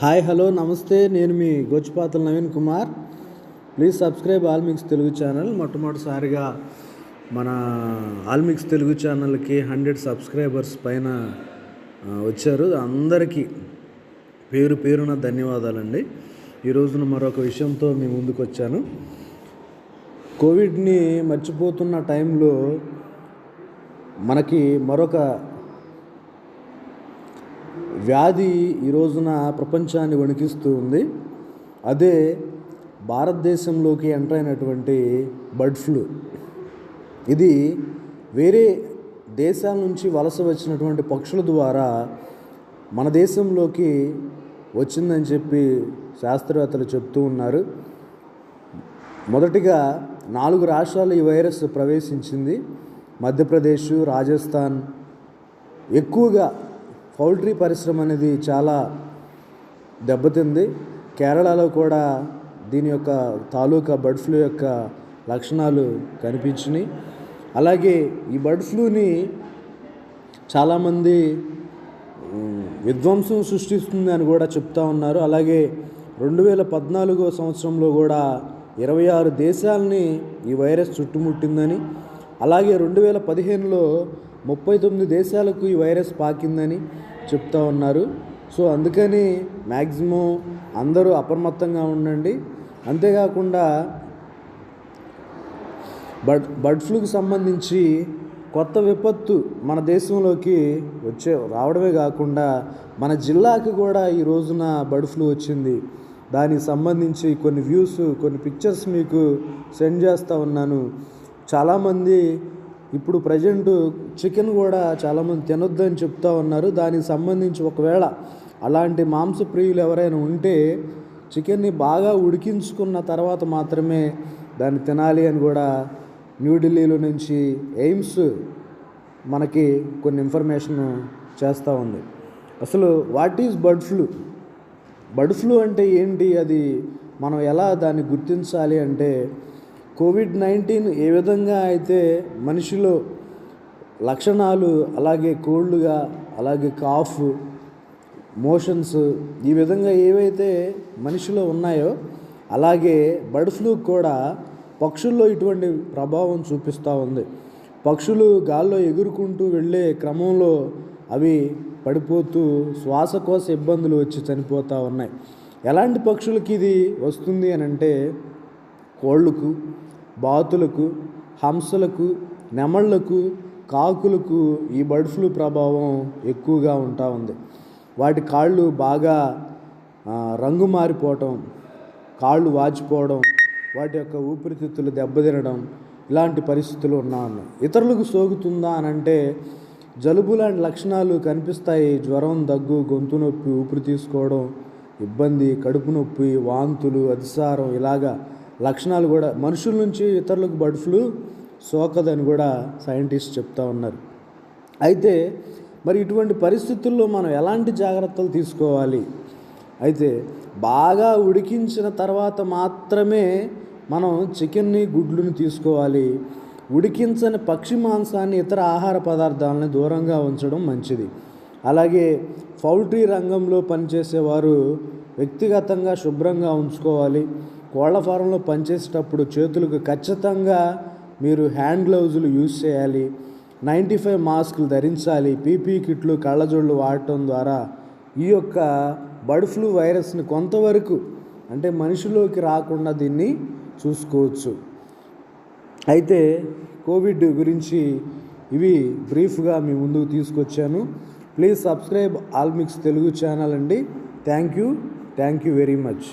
Hi hello నమస్తే. నేను మీ Gochipatala Naveen Kumar. Please subscribe Allmix Telugu channel. మొట్టమొదటిసారిగా మన ఆల్మిక్స్ తెలుగు ఛానల్కి హండ్రెడ్ సబ్స్క్రైబర్స్ పైన వచ్చారు. అందరికీ పేరు పేరున ధన్యవాదాలండి. ఈ రోజున మరొక విషయంతో మీ ముందుకు వచ్చాను కోవిడ్ని మర్చిపోతున్న టైంలో మనకి మరొక వ్యాధి ఈ రోజున ప్రపంచాన్ని వణికిస్తూ ఉంది. అదే భారతదేశంలోకి ఎంటర్ అయినటువంటి బర్డ్ ఫ్లూ. ఇది వేరే దేశాల నుంచి వలస వచ్చినటువంటి పక్షుల ద్వారా మన దేశంలోకి వచ్చిందని చెప్పి శాస్త్రవేత్తలు చెప్తూ ఉన్నారు. మొదటిగా నాలుగు రాష్ట్రాలు ఈ వైరస్ ప్రవేశించింది. మధ్యప్రదేశ్ రాజస్థాన్. ఎక్కువగా పౌల్ట్రీ పరిశ్రమ అనేది చాలా దెబ్బతింది. కేరళలో కూడా దీని యొక్క తాలూకా బర్డ్ ఫ్లూ యొక్క లక్షణాలు కనిపించినాయి. అలాగే ఈ బర్డ్ ఫ్లూని చాలామంది విధ్వంసం సృష్టిస్తుంది అని కూడా చెప్తా ఉన్నారు. అలాగే రెండు వేల పద్నాలుగో సంవత్సరంలో కూడా ఇరవై ఆరు దేశాలని ఈ వైరస్ చుట్టుముట్టిందని అలాగే రెండు వేల పదిహేనులో ముప్పై తొమ్మిది దేశాలకు ఈ వైరస్ పాకిందని చెప్తా ఉన్నారు. సో అందుకని మ్యాక్సిమం అందరూ అప్రమత్తంగా ఉండండి. అంతేకాకుండా బర్డ్ బర్డ్ ఫ్లూకి సంబంధించి కొత్త విపత్తు మన దేశంలోకి వచ్చే రావడమే కాకుండా మన జిల్లాకి కూడా ఈ రోజున బర్డ్ ఫ్లూ వచ్చింది. దానికి సంబంధించి కొన్ని వ్యూస్ కొన్ని పిక్చర్స్ మీకు సెండ్ చేస్తూ ఉన్నాను. చాలామంది ఇప్పుడు ప్రజెంట్ చికెన్ కూడా చాలామంది తినొద్దని చెప్తా ఉన్నారు. దానికి సంబంధించి ఒకవేళ అలాంటి మాంసప్రియులు ఎవరైనా ఉంటే చికెన్ని బాగా ఉడికించుకున్న తర్వాత మాత్రమే దాన్ని తినాలి అని కూడా న్యూఢిల్లీలో నుంచి ఎయిమ్స్ మనకి కొన్ని ఇన్ఫర్మేషన్ చేస్తూ ఉంది. అసలు what is bird flu? Bird flu అంటే ఏంటి? అది మనం ఎలా దాన్ని గుర్తించాలి అంటే కోవిడ్ నైన్టీన్ ఏ విధంగా అయితే మనిషిలో లక్షణాలు అలాగే కోల్డ్గా అలాగే కాఫ్ మోషన్స్ ఈ విధంగా ఏవైతే మనిషిలో ఉన్నాయో అలాగే బర్డ్ ఫ్లూ కూడా పక్షుల్లో ఇటువంటి ప్రభావం చూపిస్తూ ఉంది. పక్షులు గాల్లో ఎగురుకుంటూ వెళ్ళే క్రమంలో అవి పడిపోతూ శ్వాసకోశ ఇబ్బందులు వచ్చి చనిపోతూ ఉన్నాయి. ఎలాంటి పక్షులకి ఇది వస్తుంది అని అంటే కోళ్ళకు బాతులకు హంసలకు నెమళ్ళకు కాకులకు ఈ బర్డ్ ఫ్లూ ప్రభావం ఎక్కువగా ఉంటా ఉంది. వాటి కాళ్ళు బాగా రంగు మారిపోవటం కాళ్ళు వాచిపోవడం వాటి యొక్క ఊపిరితిత్తులు దెబ్బతినడం ఇలాంటి పరిస్థితులు ఉన్నా ఉన్నాయి. ఇతరులకు సోకుతుందా అని అంటే జలుబు లాంటి లక్షణాలు కనిపిస్తాయి. జ్వరం దగ్గు గొంతు నొప్పి ఊపిరి తీసుకోవడం ఇబ్బంది కడుపు నొప్పి వాంతులు అతిసారం ఇలాగా లక్షణాలు కూడా మనుషుల నుంచి ఇతరులకు బర్డ్ ఫ్లూ సోకదని కూడా సైంటిస్ట్ చెప్తా ఉన్నారు. అయితే మరి ఇటువంటి పరిస్థితుల్లో మనం ఎలాంటి జాగ్రత్తలు తీసుకోవాలి? అయితే బాగా ఉడికించిన తర్వాత మాత్రమే మనం చికెన్ని గుడ్లను తీసుకోవాలి. ఉడికించని పక్షి మాంసాన్ని ఇతర ఆహార పదార్థాలని దూరంగా ఉంచడం మంచిది. అలాగే పౌల్ట్రీ రంగంలో పనిచేసేవారు వ్యక్తిగతంగా శుభ్రంగా ఉంచుకోవాలి. కోళ్ళ ఫారంలో పనిచేసేటప్పుడు చేతులకు ఖచ్చితంగా మీరు హ్యాండ్ గ్లౌజులు యూజ్ చేయాలి. నైంటీ ఫైవ్ మాస్కులు ధరించాలి. పీపీ కిట్లు కళ్ళజోళ్ళు వాడటం ద్వారా ఈ యొక్క బర్డ్ ఫ్లూ వైరస్ని కొంతవరకు అంటే మనిషిలోకి రాకుండా దీన్ని చూసుకోవచ్చు. అయితే కోవిడ్ గురించి ఇవి బ్రీఫ్గా మీ ముందుకు తీసుకొచ్చాను. Please subscribe Allmix Telugu channel అండి. Thank you. Thank you very much.